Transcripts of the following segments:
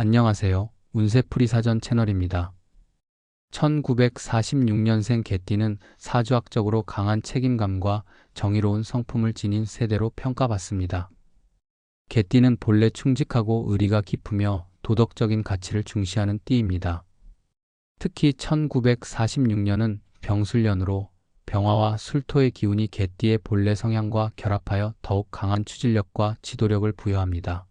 안녕하세요. 운세풀이 사전 채널입니다. 1946년생 개띠는 사주학적으로 강한 책임감과 정의로운 성품을 지닌 세대로 평가받습니다. 개띠는 본래 충직하고 의리가 깊으며 도덕적인 가치를 중시하는 띠입니다. 특히 1946년은 병술년으로 병화와 술토의 기운이 개띠의 본래 성향과 결합하여 더욱 강한 추진력과 지도력을 부여합니다.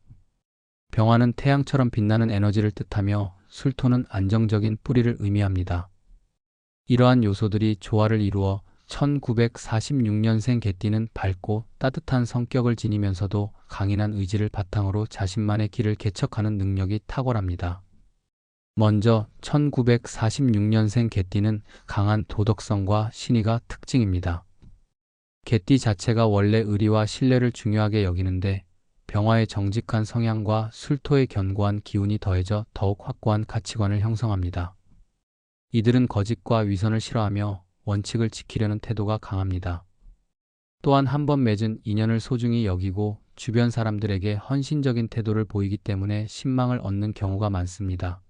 병화는 태양처럼 빛나는 에너지를 뜻하며 술토는 안정적인 뿌리를 의미합니다. 이러한 요소들이 조화를 이루어 1946년생 개띠는 밝고 따뜻한 성격을 지니면서도 강인한 의지를 바탕으로 자신만의 길을 개척하는 능력이 탁월합니다. 먼저 1946년생 개띠는 강한 도덕성과 신의가 특징입니다. 개띠 자체가 원래 의리와 신뢰를 중요하게 여기는데 병화의 정직한 성향과 술토의 견고한 기운이 더해져 더욱 확고한 가치관을 형성합니다. 이들은 거짓과 위선을 싫어하며 원칙을 지키려는 태도가 강합니다. 또한 한 번 맺은 인연을 소중히 여기고 주변 사람들에게 헌신적인 태도를 보이기 때문에 신망을 얻는 경우가 많습니다.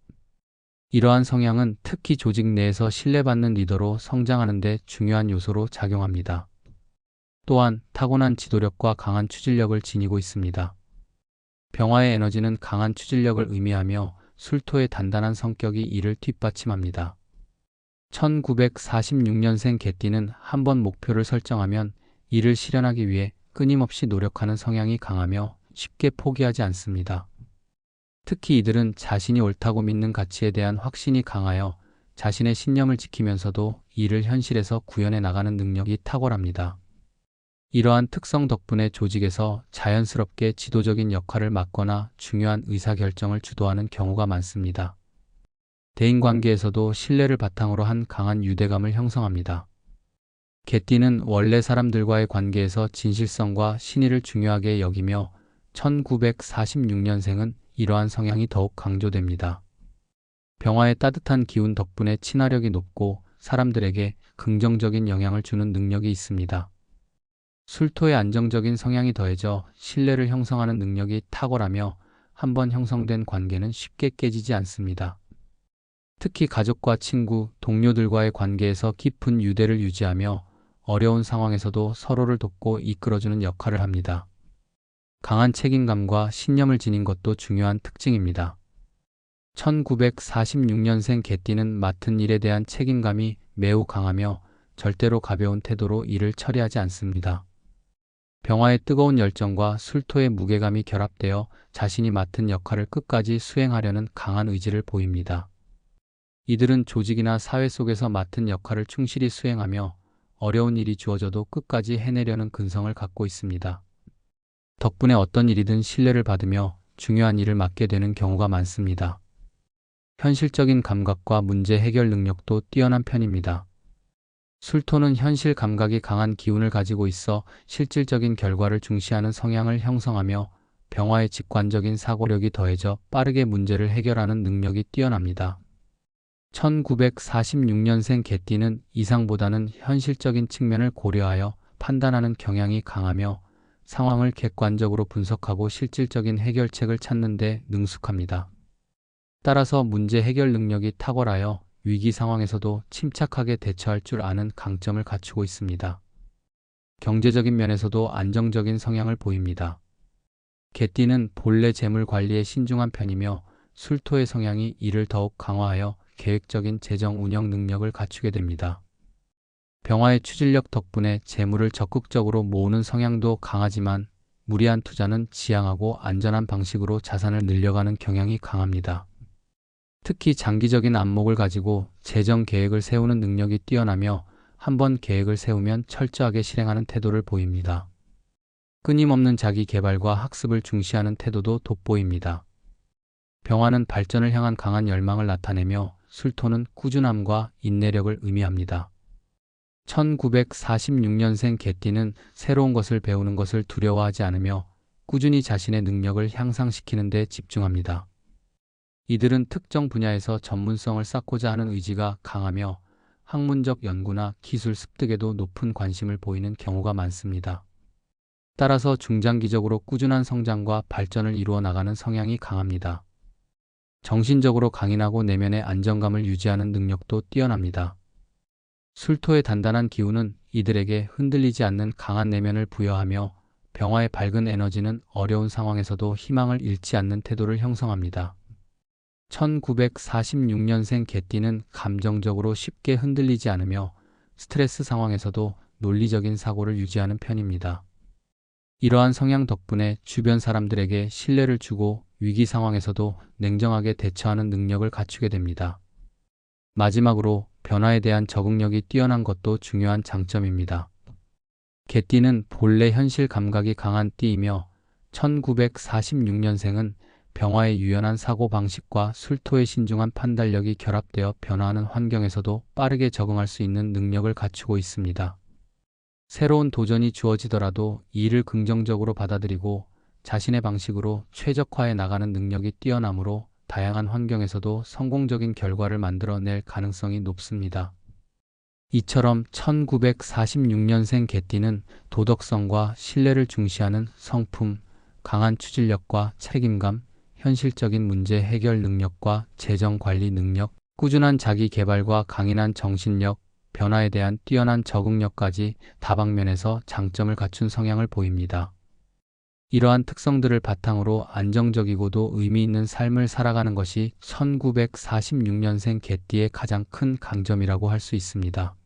이러한 성향은 특히 조직 내에서 신뢰받는 리더로 성장하는 데 중요한 요소로 작용합니다. 또한 타고난 지도력과 강한 추진력을 지니고 있습니다. 병화의 에너지는 강한 추진력을 의미하며 술토의 단단한 성격이 이를 뒷받침합니다. 1946년생 개띠는 한 번 목표를 설정하면 이를 실현하기 위해 끊임없이 노력하는 성향이 강하며 쉽게 포기하지 않습니다. 특히 이들은 자신이 옳다고 믿는 가치에 대한 확신이 강하여 자신의 신념을 지키면서도 이를 현실에서 구현해 나가는 능력이 탁월합니다. 이러한 특성 덕분에 조직에서 자연스럽게 지도적인 역할을 맡거나 중요한 의사결정을 주도하는 경우가 많습니다. 대인관계에서도 신뢰를 바탕으로 한 강한 유대감을 형성합니다. 개띠는 원래 사람들과의 관계에서 진실성과 신의를 중요하게 여기며 1946년생은 이러한 성향이 더욱 강조됩니다. 병화의 따뜻한 기운 덕분에 친화력이 높고 사람들에게 긍정적인 영향을 주는 능력이 있습니다. 술토의 안정적인 성향이 더해져 신뢰를 형성하는 능력이 탁월하며 한번 형성된 관계는 쉽게 깨지지 않습니다. 특히 가족과 친구, 동료들과의 관계에서 깊은 유대를 유지하며 어려운 상황에서도 서로를 돕고 이끌어주는 역할을 합니다. 강한 책임감과 신념을 지닌 것도 중요한 특징입니다. 1946년생 개띠는 맡은 일에 대한 책임감이 매우 강하며 절대로 가벼운 태도로 일을 처리하지 않습니다. 병화의 뜨거운 열정과 술토의 무게감이 결합되어 자신이 맡은 역할을 끝까지 수행하려는 강한 의지를 보입니다. 이들은 조직이나 사회 속에서 맡은 역할을 충실히 수행하며 어려운 일이 주어져도 끝까지 해내려는 근성을 갖고 있습니다. 덕분에 어떤 일이든 신뢰를 받으며 중요한 일을 맡게 되는 경우가 많습니다. 현실적인 감각과 문제 해결 능력도 뛰어난 편입니다. 술토는 현실 감각이 강한 기운을 가지고 있어 실질적인 결과를 중시하는 성향을 형성하며 병화의 직관적인 사고력이 더해져 빠르게 문제를 해결하는 능력이 뛰어납니다. 1946년생 개띠는 이상보다는 현실적인 측면을 고려하여 판단하는 경향이 강하며 상황을 객관적으로 분석하고 실질적인 해결책을 찾는 데 능숙합니다. 따라서 문제 해결 능력이 탁월하여 위기 상황에서도 침착하게 대처할 줄 아는 강점을 갖추고 있습니다. 경제적인 면에서도 안정적인 성향을 보입니다. 개띠는 본래 재물 관리에 신중한 편이며 술토의 성향이 이를 더욱 강화하여 계획적인 재정 운영 능력을 갖추게 됩니다. 병화의 추진력 덕분에 재물을 적극적으로 모으는 성향도 강하지만 무리한 투자는 지양하고 안전한 방식으로 자산을 늘려가는 경향이 강합니다. 특히 장기적인 안목을 가지고 재정 계획을 세우는 능력이 뛰어나며 한번 계획을 세우면 철저하게 실행하는 태도를 보입니다. 끊임없는 자기 개발과 학습을 중시하는 태도도 돋보입니다. 병화는 발전을 향한 강한 열망을 나타내며 술토는 꾸준함과 인내력을 의미합니다. 1946년생 개띠는 새로운 것을 배우는 것을 두려워하지 않으며 꾸준히 자신의 능력을 향상시키는 데 집중합니다. 이들은 특정 분야에서 전문성을 쌓고자 하는 의지가 강하며 학문적 연구나 기술 습득에도 높은 관심을 보이는 경우가 많습니다. 따라서 중장기적으로 꾸준한 성장과 발전을 이루어 나가는 성향이 강합니다. 정신적으로 강인하고 내면의 안정감을 유지하는 능력도 뛰어납니다. 술토의 단단한 기운은 이들에게 흔들리지 않는 강한 내면을 부여하며 병화의 밝은 에너지는 어려운 상황에서도 희망을 잃지 않는 태도를 형성합니다. 1946년생 개띠는 감정적으로 쉽게 흔들리지 않으며 스트레스 상황에서도 논리적인 사고를 유지하는 편입니다. 이러한 성향 덕분에 주변 사람들에게 신뢰를 주고 위기 상황에서도 냉정하게 대처하는 능력을 갖추게 됩니다. 마지막으로 변화에 대한 적응력이 뛰어난 것도 중요한 장점입니다. 개띠는 본래 현실 감각이 강한 띠이며 1946년생은 병화의 유연한 사고 방식과 술토의 신중한 판단력이 결합되어 변화하는 환경에서도 빠르게 적응할 수 있는 능력을 갖추고 있습니다. 새로운 도전이 주어지더라도 이를 긍정적으로 받아들이고 자신의 방식으로 최적화해 나가는 능력이 뛰어나므로 다양한 환경에서도 성공적인 결과를 만들어낼 가능성이 높습니다. 이처럼 1946년생 개띠는 도덕성과 신뢰를 중시하는 성품, 강한 추진력과 책임감, 현실적인 문제 해결 능력과 재정 관리 능력, 꾸준한 자기 개발과 강인한 정신력, 변화에 대한 뛰어난 적응력까지 다방면에서 장점을 갖춘 성향을 보입니다. 이러한 특성들을 바탕으로 안정적이고도 의미 있는 삶을 살아가는 것이 1946년생 개띠의 가장 큰 강점이라고 할 수 있습니다.